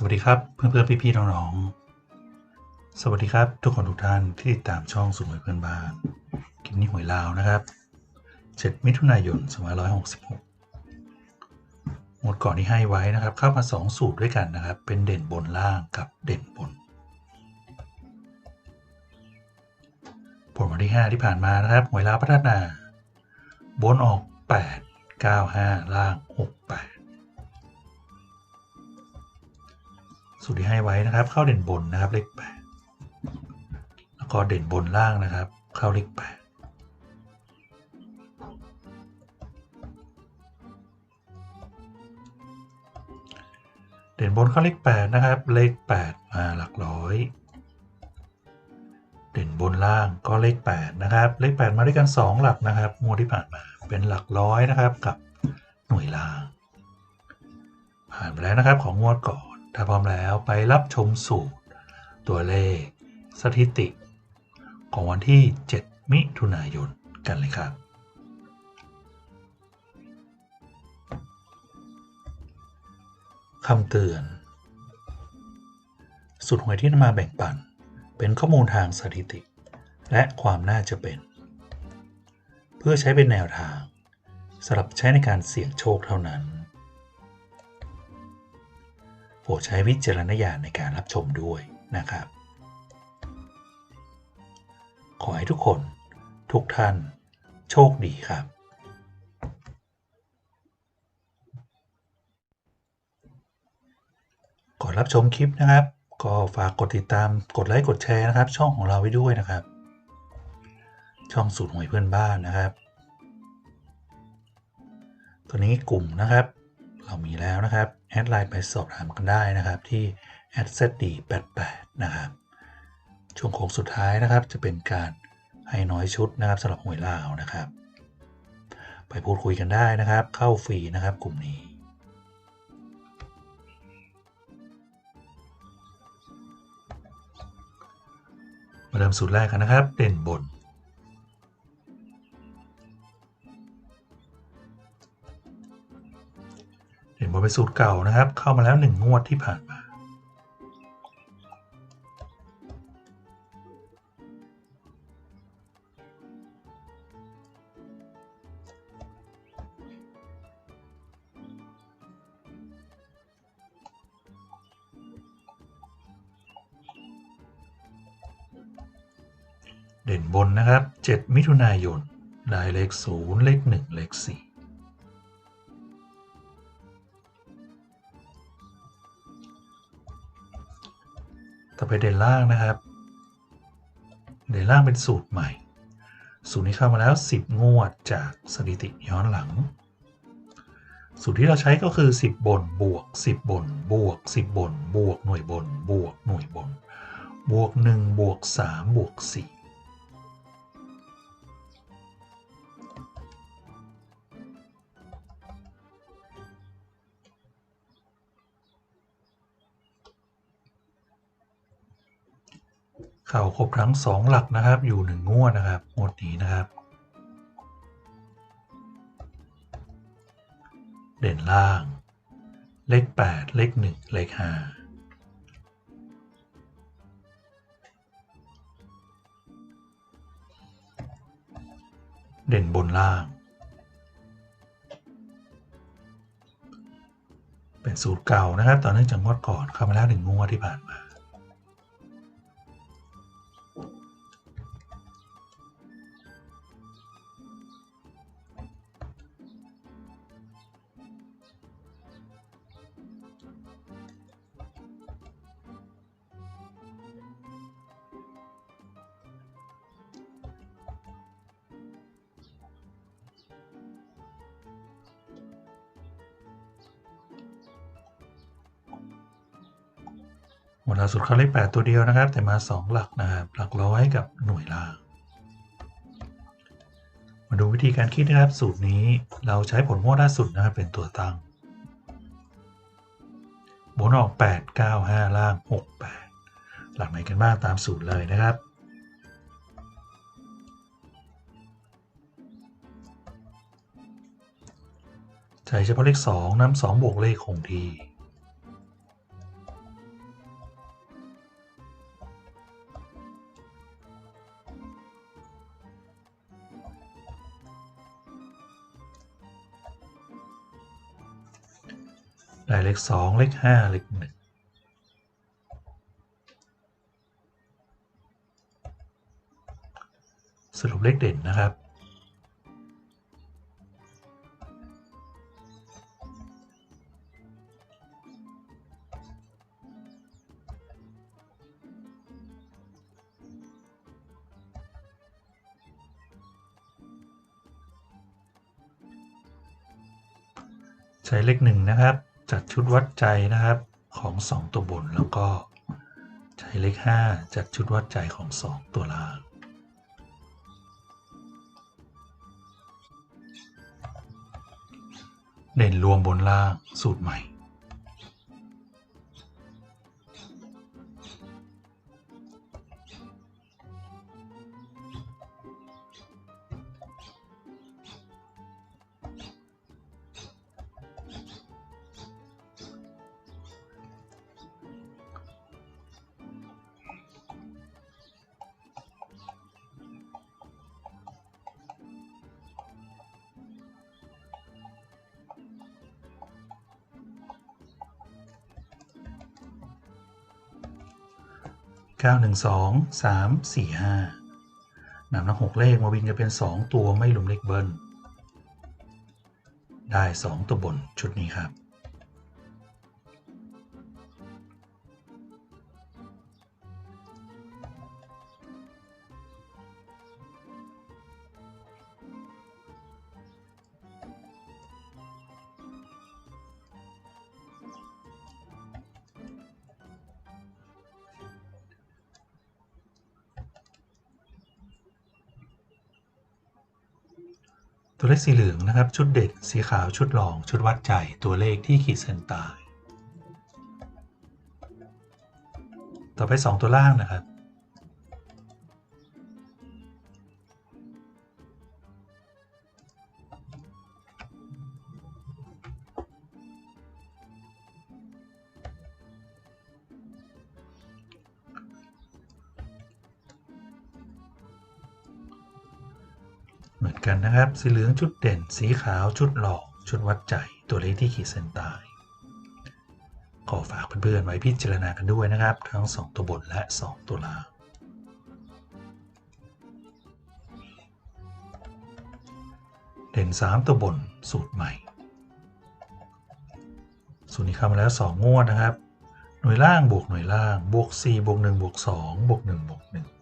สวัสดีครับเพื่อนๆพี่ๆน้องๆสวัสดีครับ ทุกคนทุกท่านที่ติดตามช่องสูงหวยเพื่อนบ้านคลิปนี้หวยลาวนะครับ 7 มิถุนายน2566หมดก่อนที่ให้ไว้นะครับ เข้ามา 2 สูตรด้วยกันนะครับ เป็นเด่นบนล่างกับเด่นบน ผลวันที่ 5 ที่ผ่านมานะครับหวยลาวพัฒนา บนออก 8 95 ล่าง 68 สูตรที่ให้ไว้นะครับ เข้าเด่นบนนะครับเลขแปดแล้วก็เด่นบนล่างนะครับ เข้าเลขแปดเด่นบนเข้าเลขแปดนะครับ เลขแปดมาหลักร้อยเด่นบนล่างก็เลขแปดนะครับ เลขแปดมาด้วยกันสองหลักนะครับงวดที่ผ่านมาเป็นหลักร้อยนะครับกับหน่วยล่างผ่านไปแล้วนะครับของงวดก่อน ถ้าพร้อมแล้วไปรับชมสูตร ตัวเลข สถิติ ของวันที่ 7 มิถุนายนกันเลยครับ คำเตือน สุดหวยที่นำมาแบ่งปัน เป็นข้อมูลทางสถิติ และความน่าจะเป็น เพื่อใช้เป็นแนวทางสำหรับใช้ในการเสี่ยงโชคเท่านั้น รดใช้วิจารณญาณในการรับชมด้วยนะครับ ขอให้ทุกคนทุกท่าน โชคดีครับก่อนรับชมคลิปนะครับ ก็ฝากกดติดตามกดไลค์กดแชร์นะครับ ช่องของเราไว้ด้วยนะครับ ช่องสูตรหวยเพื่อนบ้านนะครับ ตัวนี้กลุ่มนะครับ เรามีแล้วนะครับ แอดไลน์ไปสอบถามกันได้นะครับที่ z d 8 8นะครับ ช่วงโค้งสุดท้ายนะครับ จะเป็นการให้น้อยชุดนะครับสำหรับหวยลาวนะครับ ไปพูดคุยกันได้นะครับ เข้าฟรีนะครับกลุ่มนี้มาเริ่มสูตรแรกกันนะครับ เด่นบน บนเป็นสูตรเก่านะครับ เข้ามาแล้วหนึ่งงวดที่ผ่านมา เด่นบนนะครับ 7 มิถุนายน ได้เลข 0 เลข 1 เลข 4 ต่อไปเด่นล่างนะครับ เด่นล่างเป็นสูตรใหม่ สูตรนี้เข้ามาแล้ว 10 งวดจากสถิติย้อนหลัง สูตรที่เราใช้ก็คือ 10 บนบวก 10 บนบวก 10 บนบวกหน่วยบนบวกหน่วยบน บวก 1 บวก 3 บวก 4 เข่าครบทั้งสองหลักนะครับ อยู่หนึ่งงวดนะครับงวดนี้นะครับ เด่นล่าง เลข 8 เลข 1 เลข 5 เด่นบนล่าง เป็นสูตรเก่านะครับ ต่อเนื่องจากงวดก่อนเข้ามาแล้วหนึ่งงวดที่ผ่านมา หมดล่าสุดเขาเลขแปดตัวเดียวนะครับ แต่มาสองหลักนะครับ หลักร้อยกับหน่วยล่าง มาดูวิธีการคิดนะครับ สูตรนี้เราใช้ผลงวดล่าสุดนะครับเป็นตัวตั้งบนออก 8 9 5 ล่าง 6 8 หลักไหนกันบ้างตามสูตรเลยนะครับใช้เฉพาะเลข2นำ2บวกเลขคงที่ ได้เลขสองเลขห้าเลขหนึ่งสรุปเลขเด่นนะครับ ใช้เลขหนึ่งนะครับ จัดชุดวัดใจนะครับของ 2 ตัวบนแล้วก็ใช้เลข 5 จัดชุดวัดใจของ 2 ตัวล่าง เด่นรวมบนล่างสูตรใหม่ 9 1 2 3 4 5นำทั้ง 6 เลขมาวินกันเป็น 2 ตัวไม่รวมเลขเบิ้ลได้ 2 ตัวบนชุดนี้ครับ ตัวเลขสีเหลืองนะครับ ชุดเด็ดสีขาวชุดรอง ชุดวัดใจ ตัวเลขที่ขีดเส้นใต้ต่อไป 2 ตัวล่างนะครับ เหมือนกันนะครับ สีเหลืองชุดเด่น สีขาวชุดหลอก ชุดวัดใจ ตัวเลขที่ขีดเส้นใต้ขอฝากเพื่อนๆไว้พิจารณากันด้วยนะครับ ทั้ง 2 ตัวบนและ 2 ตัวล่างเด่น 3 ตัวบนสูตรใหม่สูตรนี้เข้ามาแล้ว 2 งวดนะครับ หน่วยล่างบวกหน่วยล่างบวก 4 บวก 1 บวก 2 บวก 1 บวก 1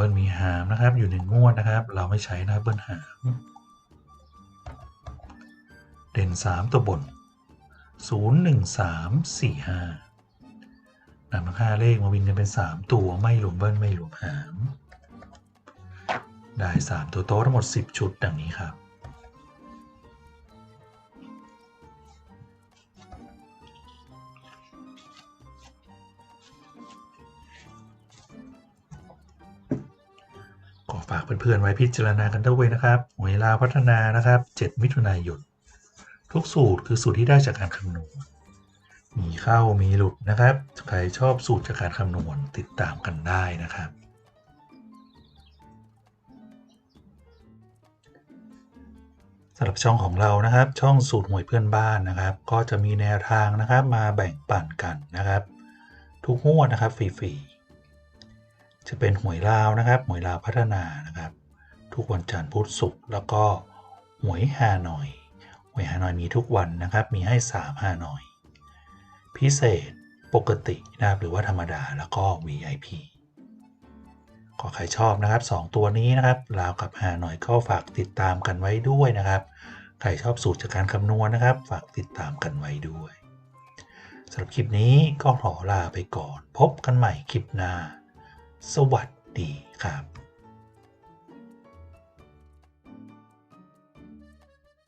บิ้ลมีหามนะครับอยู่ในงวดนะครับ เราไม่ใช้นะครับเบิ้ลหาม เด่น 3 ตัวบน 0 1 3 4 5นำทั้ง5เลขมาวินกันเป็น 3 ตัวไม่รวมเบิ้ลไม่รวมหาม ได้ 3 ตัวโต๊ะทั้งหมด 10 ชุดดังนี้ครับ ฝากเพื่อนๆไว้พิจารณากันด้วยนะครับหวยลาพัฒนานะครับ 7 มิถุนายนทุกสูตรคือสูตรที่ได้จากการคำนวณ มีเข้ามีหลุดนะครับ ใครชอบสูตรจากการคำนวณติดตามกันได้นะครับ สำหรับช่องของเรานะครับ ช่องสูตรหวยเพื่อนบ้านนะครับ ก็จะมีแนวทางนะครับมาแบ่งปันกันนะครับ ทุกงวดนะครับฟรีๆ จะเป็นหวยลาวนะครับหวยลาวพัฒนานะครับ ทุกวันจันทร์พุธศุกร์แล้วก็หวยฮานอยหวยฮานอยมีทุกวันนะครับ มีให้3ฮานอย พิเศษปกตินะครับหรือว่าธรรมดาแล้วก็ VIP ก็ใครชอบนะครับ 2 ตัวนี้นะครับลาวกับฮานอยก็ฝากติดตามกันไว้ด้วยนะครับ ใครชอบสูตรจากการคำนวณนะครับ ฝากติดตามกันไว้ด้วยสำหรับคลิปนี้ก็ขอลาไปก่อน พบกันใหม่คลิปหน้า สวัสดีครับ